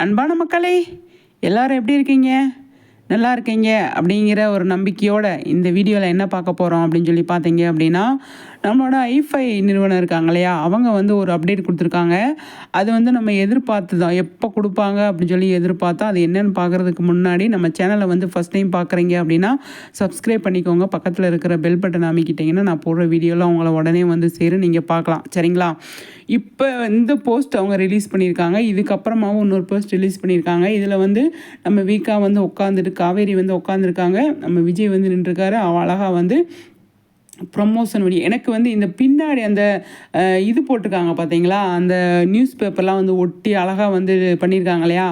அன்பான மக்களே எல்லாரும் எப்படி இருக்கீங்க? நல்லா இருக்கீங்க அப்படிங்கிற ஒரு நம்பிக்கையோடு இந்த வீடியோவில் என்ன பார்க்க போகிறோம் அப்படின்னு சொல்லி பார்த்தீங்க அப்படின்னா நம்மளோட ஐஃபை நிறுவனம் இருக்காங்க இல்லையா? அவங்க வந்து ஒரு அப்டேட் கொடுத்துருக்காங்க. அது வந்து நம்ம எதிர்பார்த்து தான். எப்போ கொடுப்பாங்க அப்படின்னு சொல்லி எதிர்பார்த்தா அது என்னென்னு பார்க்குறதுக்கு முன்னாடி நம்ம சேனலை வந்து ஃபஸ்ட் டைம் பார்க்குறீங்க அப்படின்னா சப்ஸ்கிரைப் பண்ணிக்கோங்க. பக்கத்தில் இருக்கிற பெல் பட்டன் அமைக்கிட்டிங்கன்னா நான் போடுற வீடியோலாம் உங்களை உடனே வந்து சேரும். நீங்கள் பார்க்கலாம். சரிங்களா? இப்போ இந்த போஸ்ட் அவங்க ரிலீஸ் பண்ணியிருக்காங்க. இதுக்கப்புறமாவும் இன்னொரு போஸ்ட் ரிலீஸ் பண்ணியிருக்காங்க. இதில் வந்து நம்ம வீக்காக வந்து உட்காந்துட்டு காவேரி வந்து உட்காந்துருக்காங்க நம்ம விஜய் வந்து நின்றுருக்காரு. அவ அழகாக வந்து ப்ரொமோஷன் வழி எனக்கு வந்து இந்த பின்னாடி அந்த இது போட்டிருக்காங்க பார்த்தீங்களா அந்த நியூஸ் பேப்பர்லாம் வந்து ஒட்டி அழகாக வந்து பண்ணியிருக்காங்க இல்லையா?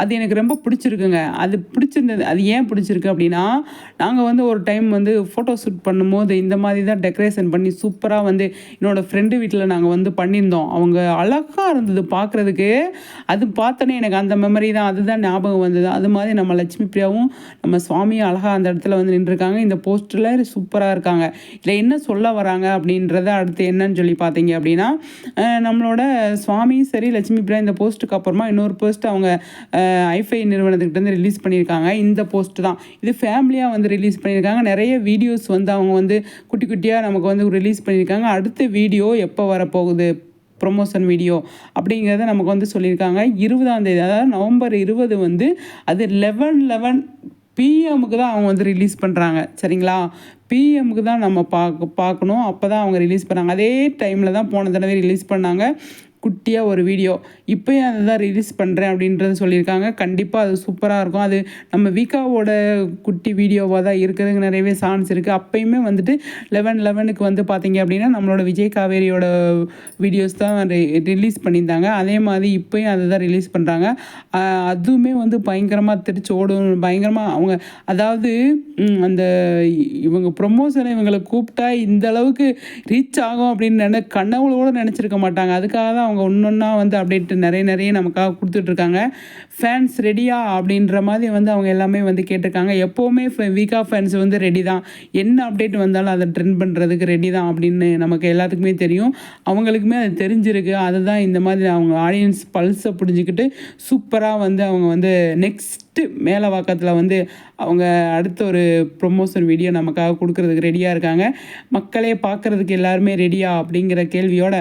அது எனக்கு ரொம்ப பிடிச்சிருக்குங்க. அது பிடிச்சிருந்தது அது ஏன் பிடிச்சிருக்கு அப்படின்னா நாங்கள் வந்து ஒரு டைம் வந்து ஃபோட்டோ ஷூட் பண்ணும்போது இந்த மாதிரி தான் டெக்கரேஷன் பண்ணி சூப்பராக வந்து என்னோடய ஃப்ரெண்டு வீட்டில் நாங்கள் வந்து பண்ணியிருந்தோம். அவங்க அழகாக இருந்தது பார்க்குறதுக்கு அது பார்த்தோன்னே எனக்கு அந்த மெமரி தான் அதுதான் ஞாபகம் வந்தது. அது மாதிரி நம்ம லட்சுமி பிரியாவும் நம்ம சுவாமியும் அழகாக அந்த இடத்துல வந்து நின்றுருக்காங்க. இந்த போஸ்டரில் சூப்பராக இருக்காங்க. இதில் என்ன சொல்ல வராங்க அப்படின்றத அடுத்து என்னன்னு சொல்லி பார்த்தீங்க அப்படின்னா நம்மளோட சுவாமியும் சரி லட்சுமி பிரியா இந்த போஸ்ட்டுக்கு அப்புறமா இன்னொரு போஸ்ட் அவங்க ஐஃபை நிறுவனத்துக்கிட்டேருந்து ரிலீஸ் பண்ணியிருக்காங்க. இந்த போஸ்ட் தான். இது ஃபேமிலியாக வந்து ரிலீஸ் பண்ணியிருக்காங்க. நிறைய வீடியோஸ் வந்து அவங்க வந்து குட்டி குட்டியாக நமக்கு வந்து ரிலீஸ் பண்ணியிருக்காங்க. அடுத்த வீடியோ எப்போ வரப்போகுது? ப்ரொமோஷன் வீடியோ அப்படிங்கிறத நமக்கு வந்து சொல்லியிருக்காங்க. இருபதாம் தேதி அதாவது நவம்பர் இருபது வந்து அது லெவன் லெவன் பிஎம்முக்கு தான் அவங்க வந்து ரிலீஸ் பண்ணுறாங்க சரிங்களா? பிஎம்முக்கு தான் நம்ம பார்க்க பார்க்கணும். அப்போ தான் அவங்க ரிலீஸ் பண்ணாங்க. அதே டைமில் தான் போன தடவை ரிலீஸ் பண்ணாங்க. குட்டியாக ஒரு வீடியோ இப்போயும் அதை தான் ரிலீஸ் பண்ணுறேன் அப்படின்றத சொல்லியிருக்காங்க. கண்டிப்பாக அது சூப்பராக இருக்கும். அது நம்ம வீக்காவோட குட்டி வீடியோவாக தான் இருக்கிறதுக்கு நிறையவே சான்ஸ் இருக்குது அப்பயுமே வந்துட்டு லெவன் லெவனுக்கு வந்து பார்த்தீங்க அப்படின்னா நம்மளோட விஜய் காவேரியோட வீடியோஸ் தான் ரிலீஸ் பண்ணியிருந்தாங்க. அதே மாதிரி இப்போயும் அதை தான் ரிலீஸ் பண்ணுறாங்க அதுவுமே வந்து பயங்கரமாக திருச்சி ஓடும். பயங்கரமாக அவங்க அதாவது அந்த இவங்க ப்ரொமோஷனை இவங்களை கூப்பிட்டா இந்த அளவுக்கு ரீச் ஆகும் அப்படின்னு நினை கனவுல கூட நினச்சிருக்க மாட்டாங்க. அதுக்காக தான் அவங்க அவங்க ஒன்றொன்னா வந்து அப்டேட் நிறைய நிறைய நமக்காக கொடுத்துட்ருக்காங்க. ஃபேன்ஸ் ரெடியா அப்படின்ற மாதிரி வந்து அவங்க எல்லாமே வந்து கேட்டிருக்காங்க. எப்போவுமே வீக்கா ஃபேன்ஸ் வந்து ரெடி தான். என்ன அப்டேட் வந்தாலும் அதை ட்ரெண்ட் பண்ணுறதுக்கு ரெடி தான் அப்படின்னு நமக்கு எல்லாத்துக்குமே தெரியும். அவங்களுக்குமே அது தெரிஞ்சிருக்கு. அதுதான் இந்த மாதிரி அவங்க ஆடியன்ஸ் பல்ஸை புரிஞ்சுக்கிட்டு சூப்பராக வந்து அவங்க வந்து நெக்ஸ்ட்டு மேலே வாக்கத்தில் வந்து அவங்க அடுத்த ஒரு ப்ரொமோஷன் வீடியோ நமக்காக கொடுக்குறதுக்கு ரெடியாக இருக்காங்க. மக்களே பார்க்குறதுக்கு எல்லாருமே ரெடியா அப்படிங்கிற கேள்வியோட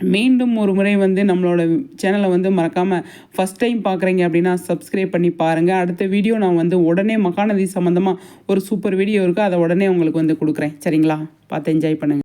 மீண்டும் ஒரு முறை வந்து நம்மளோட சேனலை வந்து மறக்காமல் ஃபஸ்ட் டைம் பார்க்குறீங்க அப்படின்னா சப்ஸ்கிரைப் பண்ணி பாருங்கள் அடுத்த வீடியோ நான் வந்து உடனே மகாநதி சம்மந்தமாக ஒரு சூப்பர் வீடியோ இருக்குது அதை உடனே உங்களுக்கு வந்து கொடுக்குறேன். சரிங்களா? பார்த்து என்ஜாய் பண்ணுங்கள்